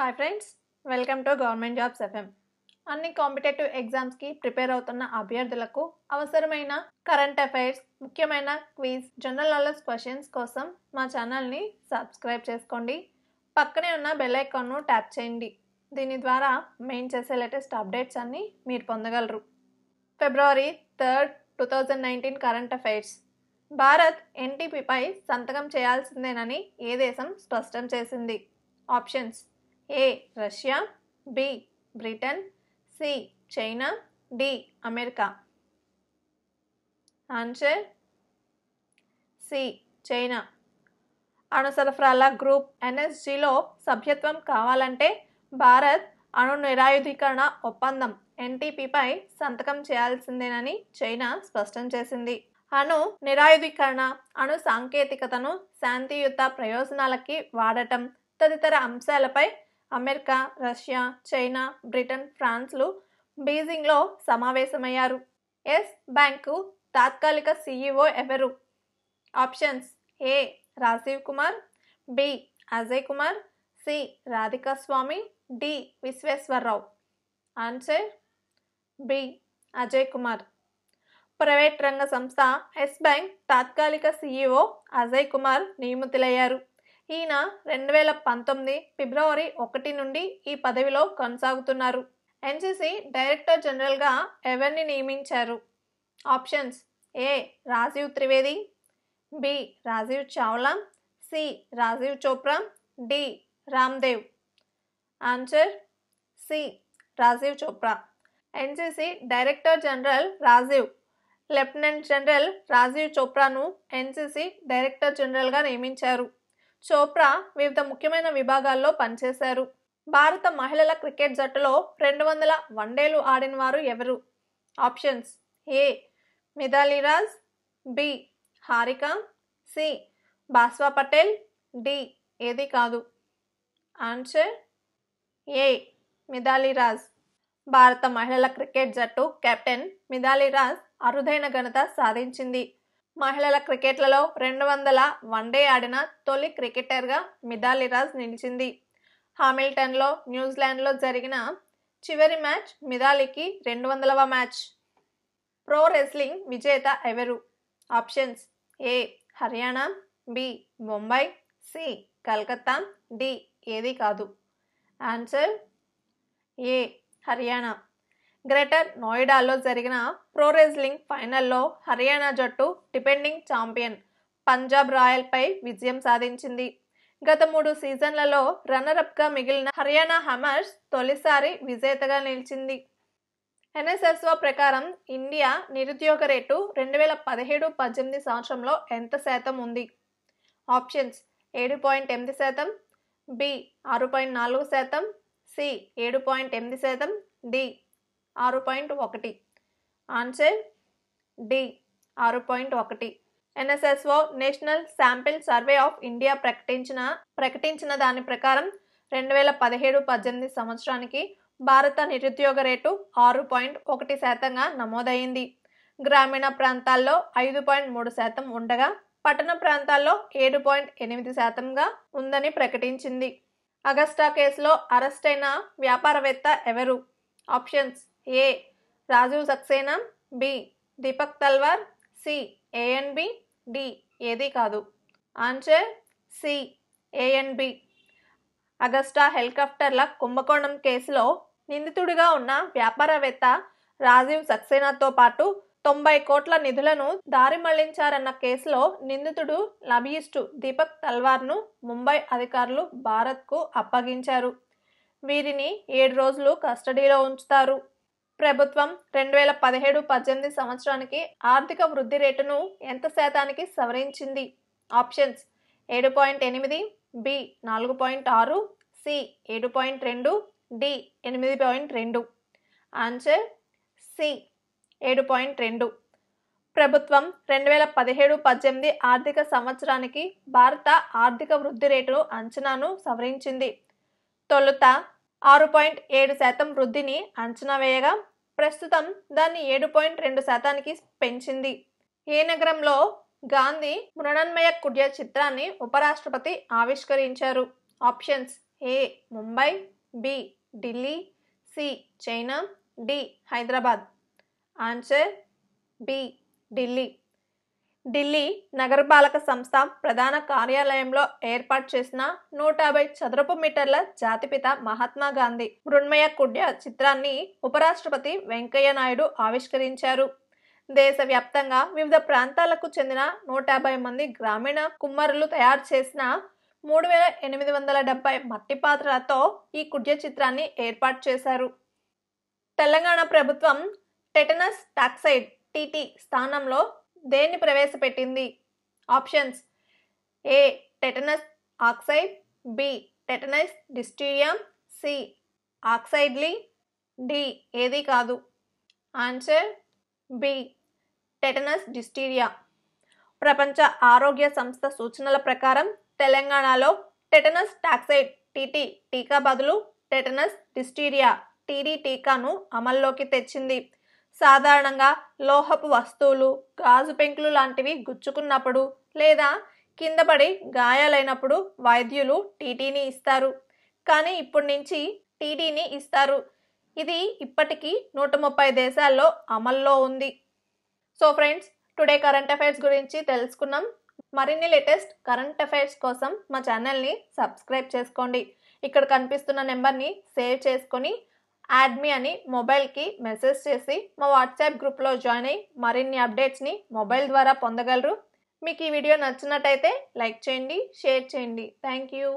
Hi friends welcome to government jobs FM అన్ని competitive ఎగ్జామ్స్కి prepare అవుతున్న అభ్యర్థులకు అవసరమైన కరెంట్ అఫైర్స్ ముఖ్యమైన క్విజ్ జనరల్ నాలెడ్జ్ క్వశ్చన్స్ కోసం మా ఛానల్ని సబ్స్క్రైబ్ చేసుకోండి. పక్కనే ఉన్న బెల్ ఐకాన్ను ట్యాప్ చేయండి. దీని ద్వారా మెయిన్ చేసే లేటెస్ట్ అప్డేట్స్ అన్నీ మీరు పొందగలరు. February third two thousand nineteen current affairs Bharat ఎన్టీపీపై సంతకం చేయాల్సిందేనని ఏ దేశం స్పష్టం చేసింది? Options A Russia B Britain C China D America. Answer C China. అణు సరఫరాల గ్రూప్ ఎన్ఎస్జిలో సభ్యత్వం కావాలంటే భారత్ అణు నిరాయుధీకరణ ఒప్పందం ఎన్టీపీపై సంతకం చేయాల్సిందేనని చైనా స్పష్టం చేసింది. అణు నిరాయుధీకరణ అణు సాంకేతికతను శాంతియుత ప్రయోజనాలకి వాడటం తదితర అంశాలపై అమెరికా రష్యా చైనా బ్రిటన్ ఫ్రాన్స్లు బీజింగ్లో సమావేశమయ్యారు. ఎస్ బ్యాంకు తాత్కాలిక సీఈఓ ఎవరు? Options A. Rajiv Kumar B. Ajay Kumar C. Radhika Swami D. Visweswararao. Answer B. Ajay Kumar. Private రంగ సంస్థ ఎస్ బ్యాంక్ తాత్కాలిక సీఈఓ అజయ్ కుమార్ నియమితులయ్యారు. ఈయన రెండు వేల పంతొమ్మిది ఫిబ్రవరి ఒకటి నుండి ఈ పదవిలో కొనసాగుతున్నారు. ఎన్సీసీ డైరెక్టర్ జనరల్గా ఎవరిని నియమించారు? Options A. Rajiv Trivedi B. Rajiv Chawla C. Rajiv Chopra D. Ramdev. Answer C. Rajiv Chopra. NCC director general Rajiv lieutenant general Rajiv చోప్రాను NCC director జనరల్గా నియమించారు. చోప్రా వివిధ ముఖ్యమైన విభాగాల్లో పనిచేశారు. భారత మహిళల క్రికెట్ జట్టులో రెండు వందల వన్డేలు ఆడిన వారు ఎవరు? Options A. Mithali Raj B. Harika C. బాస్వా Patel D. ఏది కాదు. ఆన్సర్ ఏ. మిథాలీరాజ్ భారత మహిళల క్రికెట్ జట్టు కెప్టెన్ మిథాలీరాజ్ అరుదైన ఘనత సాధించింది. మహిళల క్రికెట్లలో రెండు వందల వన్డే ఆడిన తొలి క్రికెటర్గా మిథాలిరాజ్ నిలిచింది. హామిల్టన్లో న్యూజిలాండ్లో జరిగిన చివరి మ్యాచ్ మిథాలికి రెండు వందలవ మ్యాచ్. ప్రో రెస్లింగ్ విజేత ఎవరు? Options A Haryana B Mumbai C Calcutta D ఏది కాదు. Answer A Haryana. గ్రేటర్ నోయిడాలో జరిగిన ప్రో రెజ్లింగ్ ఫైనల్లో హర్యానా జట్టు డిపెండింగ్ ఛాంపియన్ పంజాబ్ రాయల్పై విజయం సాధించింది. గత మూడు సీజన్లలో రన్నరప్గా మిగిలిన హర్యానా హమర్స్ తొలిసారి విజేతగా నిలిచింది. ఎన్ఎస్ఎస్ఓ ప్రకారం ఇండియా నిరుద్యోగ రేటు రెండు వేల పదిహేడు పద్దెనిమిది సంవత్సరంలో ఎంత శాతం ఉంది? ఆప్షన్స్ ఏడు పాయింట్ ఎనిమిది శాతం బి ఆరు పాయింట్ నాలుగు శాతం సి ఏడు పాయింట్ ఎనిమిది శాతం డి ఆరు పాయింట్ ఒకటి. ఆన్సర్ డి ఆరు పాయింట్ ఒకటి. NSSO national sample survey of India ప్రకటించిన ప్రకటించిన దాని ప్రకారం రెండు వేల పదిహేడు పద్దెనిమిది సంవత్సరానికి భారత నిరుద్యోగ రేటు ఆరు పాయింట్ ఒకటి శాతంగా నమోదైంది. గ్రామీణ ప్రాంతాల్లో ఐదు పాయింట్ మూడు శాతం ఉండగా పట్టణ ప్రాంతాల్లో ఏడు పాయింట్ ఎనిమిది శాతంగా ఉందని ప్రకటించింది. అగస్టా కేసులో అరెస్ట్ అయిన వ్యాపారవేత్త ఎవరు? Options A. Rajiv Saxena. B. Deepak Talwar. C. A and B. D. ఏది కాదు. Answer C. A and B. Agusta హెలికాప్టర్ల కుంభకోణం కేసులో నిందితుడిగా ఉన్న వ్యాపారవేత్త రాజీవ్ సక్సేనాతో పాటు తొంభై కోట్ల నిధులను దారి మళ్ళించారన్న కేసులో నిందితుడు లబియిస్టు దీపక్ తల్వార్ను ముంబై అధికారులు భారత్కు అప్పగించారు. వీరిని ఏడు రోజులు కస్టడీలో ఉంచుతారు. ప్రభుత్వం రెండు వేల పదిహేడు పద్దెనిమిది సంవత్సరానికి ఆర్థిక వృద్ధి రేటును ఎంత శాతానికి సవరించింది? ఆప్షన్స్ ఏడు పాయింట్ ఎనిమిది బి నాలుగు పాయింట్ ఆరు సి ఏడు పాయింట్ రెండు డి ఎనిమిది పాయింట్ రెండు. ఆన్సర్ సి ఏడు పాయింట్ రెండు. ప్రభుత్వం రెండు వేల పదిహేడు పద్దెనిమిది ఆర్థిక సంవత్సరానికి భారత ఆర్థిక వృద్ధి రేటు అంచనాను సవరించింది. తొలుత ఆరు పాయింట్ ఏడు శాతం వృద్ధిని అంచనా వేయగా ప్రస్తుతం దాన్ని ఏడు పాయింట్ రెండు శాతానికి పెంచింది. ఏ నగరంలో గాంధీ మృణన్మయ కుడ్య చిత్రాన్ని ఉపరాష్ట్రపతి ఆవిష్కరించారు? Options A Mumbai B Delhi C China D Hyderabad. Answer B Delhi. Delhi నగరపాలక సంస్థ ప్రధాన కార్యాలయంలో ఏర్పాటు చేసిన నూట యాభై చదరపు మీటర్ల జాతిపిత మహాత్మా గాంధీ మృణ్మయ కుడ్య చిత్రాన్ని ఉపరాష్ట్రపతి వెంకయ్య నాయుడు ఆవిష్కరించారు. దేశవ్యాప్తంగా వివిధ ప్రాంతాలకు చెందిన నూట యాభై మంది గ్రామీణ కుమ్మరులు తయారు చేసిన మూడు వేల ఎనిమిది వందల డెబ్బై మట్టి పాత్రలతో ఈ కుడ్య చిత్రాన్ని ఏర్పాటు చేశారు. తెలంగాణ ప్రభుత్వం టెటనస్ టాక్సైడ్ టీటీ స్థానంలో దేన్ని ప్రవేశపెట్టింది? Options. A. Tetanus oxide B. Tetanus diphtheria C. ఆక్సైడ్లీ D. ఏది కాదు. Answer B. Tetanus diphtheria. ప్రపంచ ఆరోగ్య సంస్థ సూచనల ప్రకారం తెలంగాణలో టెటనస్ టాక్సైడ్ టీటీ టీకా బదులు టెటనస్ డిస్టీరియా టీడీ టీకాను అమల్లోకి తెచ్చింది. సాధారణంగా లోహపు వస్తువులు గాజు పెంకులు లాంటివి గుచ్చుకున్నప్పుడు లేదా కింద పడి గాయాలైనప్పుడు వైద్యులు టీటీని ఇస్తారు. కానీ ఇప్పటి నుంచి టీటీని ఇస్తారు. ఇది ఇప్పటికీ నూట ముప్పై దేశాల్లో అమల్లో ఉంది. So friends today current affairs గురించి తెలుసుకున్నాం. మరిన్ని లేటెస్ట్ కరెంట్ అఫైర్స్ కోసం మా ఛానల్ని సబ్స్క్రైబ్ చేసుకోండి. ఇక్కడ కనిపిస్తున్న నెంబర్ని సేవ్ చేసుకొని యాడ్ మీ అని మొబైల్కి మెసేజ్ చేసి మా వాట్సాప్ గ్రూప్లో జాయిన్ అయ్యి మరిన్ని అప్డేట్స్ని మొబైల్ ద్వారా పొందగలరు. మీకు ఈ వీడియో నచ్చినట్టయితే లైక్ చేయండి షేర్ చేయండి. Thank you